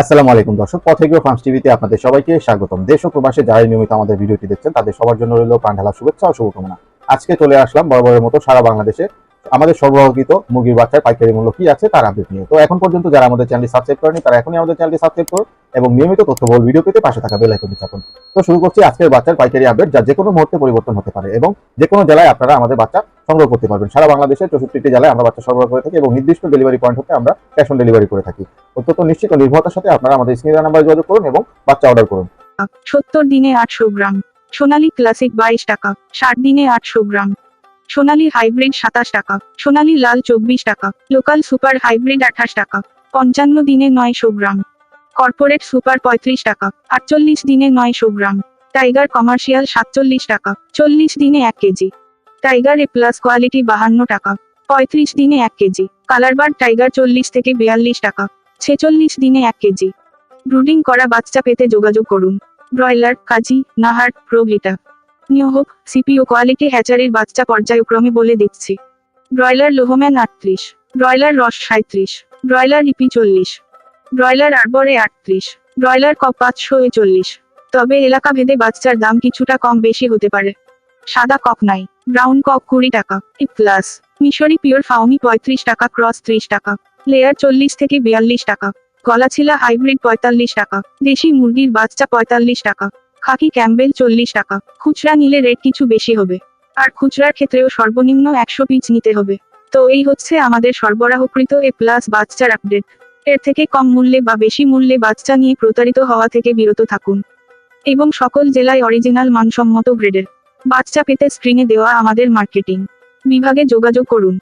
আসসালামু আলাইকুম দর্শক, পথেগ্রো ফার্মস টিভিতে আপনাদের সবাইকে স্বাগতম। দেশ ও প্রবাসে যারা নিয়মিত আমাদের ভিডিওটি দেখছেন, তাদের সবার জন্য রইল প্রাণঢালা শুভেচ্ছা ও শুভকামনা। আজকে চলে আসলাম বরাবরের মতো সারা বাংলাদেশে। আমাদের সরবরাহকৃত মুরগির বাচ্চার পাইকারি মূল্য কি আছে তার আপডেট নিয়ে। তো এখন পর্যন্ত যারা আমাদের চ্যানেলটি সাবস্ক্রাইব করেনি, তারা এখনই আমাদের চ্যানেলটি সাবস্ক্রাইব করুন এবং নিয়মিত তথ্যবহুল ভিডিও পেতে পাশে থাকা বেল আইকনটি চাপুন। তো শুরু করছি আজকের বাচ্চার পাইকারি আপডেট যা যে কোনো মুহূর্তে পরিবর্তন হতে পারে এবং যে কোনো জেলায় আপনারা আমাদের বাচ্চা সংগ্রহ করতে পারবেন। সারা বাংলাদেশের চৌষট্টিটি জেলায় আমরা বাচ্চা সরবরাহ করে থাকি এবং নির্দিষ্ট ডেলিভারি পয়েন্ট হতে আমরা ক্যাশ অন ডেলিভারি করে থাকি। অত্যন্ত নিশ্চিত নির্ভরতার সাথে আপনারা আমাদের স্ক্রিনের নাম্বারে যোগাযোগ করুন এবং বাচ্চা অর্ডার করুন। সত্তর দিনে আটশো গ্রাম। সোনালী ক্লাসিক বাইশ টাকা, ষাট দিনে আটশো গ্রাম। সোনালী হাইব্রিড সাতাশ টাকা, সোনালী লাল চব্বিশ টাকা লোকাল সুপার হাইব্রিড আঠাশ টাকা, পঞ্চান্ন দিনে নয়শো গ্রাম। কর্পোরেট সুপার পঁয়ত্রিশ টাকা, আটচল্লিশ দিনে নয়শো গ্রাম। টাইগার কমার্শিয়াল সাতচল্লিশ টাকা, চল্লিশ দিনে এক KG. Tiger A plus quality বাহান্ন টাকা। পঁয়ত্রিশ দিনে এক কেজি। কালারবার টাইগার চল্লিশ থেকে বিয়াল্লিশ টাকা। ছেচল্লিশ দিনে এক কেজি। ব্রুডিং করা বাচ্চা পেতে যোগাযোগ করুন। ব্রয়লার, কাজী, নাহার প্রভৃতা নিউ হোপ সিপিও কোয়ালিটি হ্যাচারির বাচ্চা পর্যায়ক্রমে বলে দিচ্ছি। ব্রয়লার লোহম্যান আটত্রিশ। ব্রয়লার রস সাঁত্রিশ ব্রয়লার ইপি চল্লিশ। ব্রয়লার আরবরে আটত্রিশ। ব্রয়লার কক পাঁচশো চল্লিশ। তবে এলাকা ভেদে বাচ্চার দাম কিছুটা কম বেশি হতে পারে। সাদা কক নাই। ব্রাউন কক কুড়ি টাকা। প্লাস মিশরি পিওর ফাউমি পঁয়ত্রিশ টাকা ক্রস ত্রিশ টাকা। লেয়ার চল্লিশ থেকে বিয়াল্লিশ টাকা। গলাছিলা হাইব্রিড পঁয়তাল্লিশ টাকা। দেশি মুরগির বাচ্চা পঁয়তাল্লিশ টাকা। খাকি ক্যাম্বেল চল্লিশ টাকা। খুচরা নিলে রেট কিছু বেশি হবে। আর খুচরার ক্ষেত্রেও সর্বনিম্ন একশো পিস নিতে হবে। তো এই হচ্ছে আমাদের সরবরাহকৃত এ প্লাস বাচ্চার আপডেট এর থেকে কম মূল্যে বা বেশি মূল্যে বাচ্চা নিয়ে প্রতারিত হওয়া থেকে বিরত থাকুন। এবং সকল জেলায় অরিজিনাল মানসম্মত গ্রেডের বাচ্চা পেতে স্ক্রিনে দেওয়া আমাদের মার্কেটিং বিভাগে যোগাযোগ করুন।